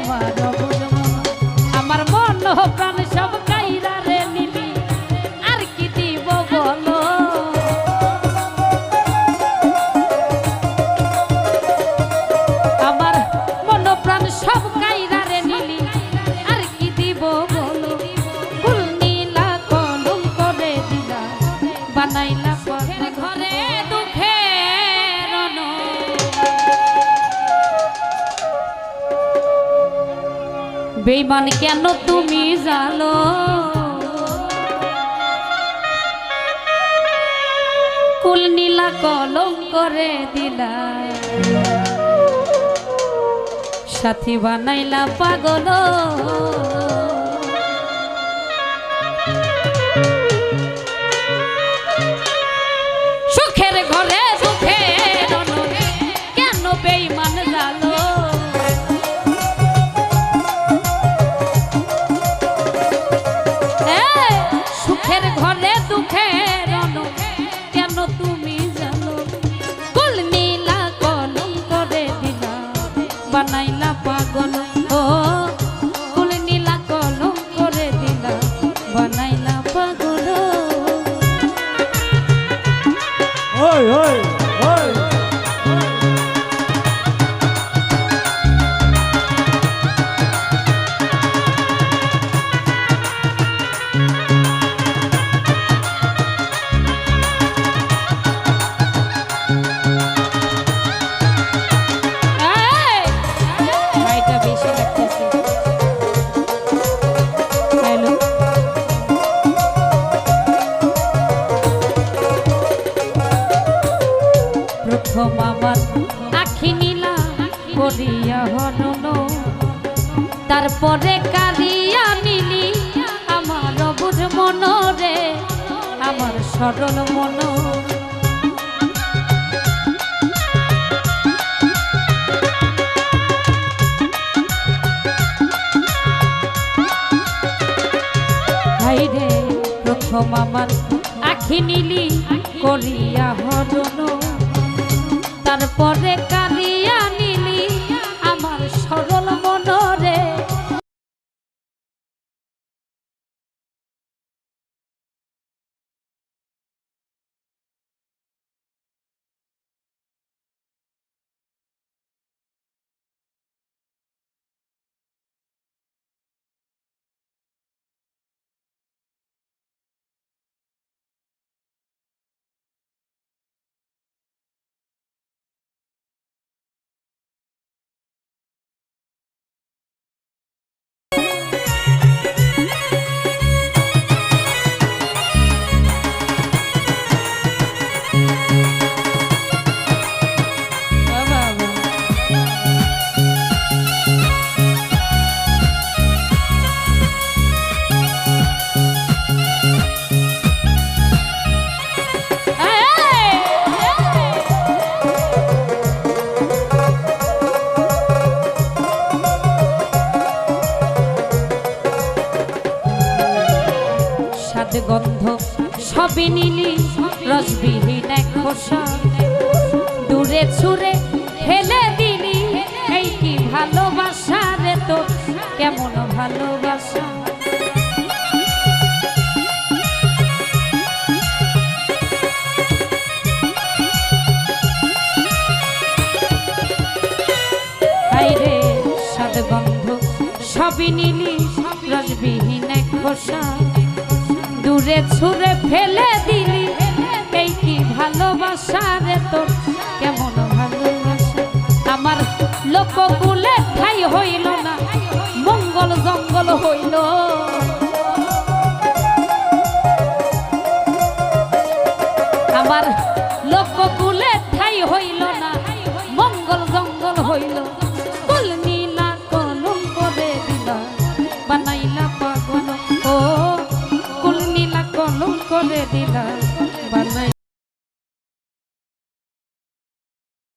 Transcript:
আমার অবুঝ বেইমান কেন তুমি জানো? কুল নীলা কলম করে দিলা সাথী বানাইলা পাগল। বানাইলা পাগল। ও কুল নীলা কলম করে দিলা বানাইলা পাগল। ওই ওই। আমার আখি নীলা করিয়া হনন। তারপরে কারিয়া নিলি, আমার বুঝ মন রে আমার সরল মন। প্রথম আমার আখি নীলি করিয়া হরণ তারপরে কাঁদিয়া নিলি আমার সরল সাত গন্ধ সবে নিলি, রসবিহীন এক খোসা। দূরে ছুঁড়ে ফেলে দিলি, এই কি ভালোবাসা রে তো কেমন ভালোবাসা? হাইরে সাত গন্ধ, সবই নিলি, রসবিহীন এক খোসা। দূরে ছুঁড়ে ফেলে দিলি। এই কি ভালোবাসা রে তোর? কেমন ভালোবাসা? আমার লোককুলে করে দিলা বানাই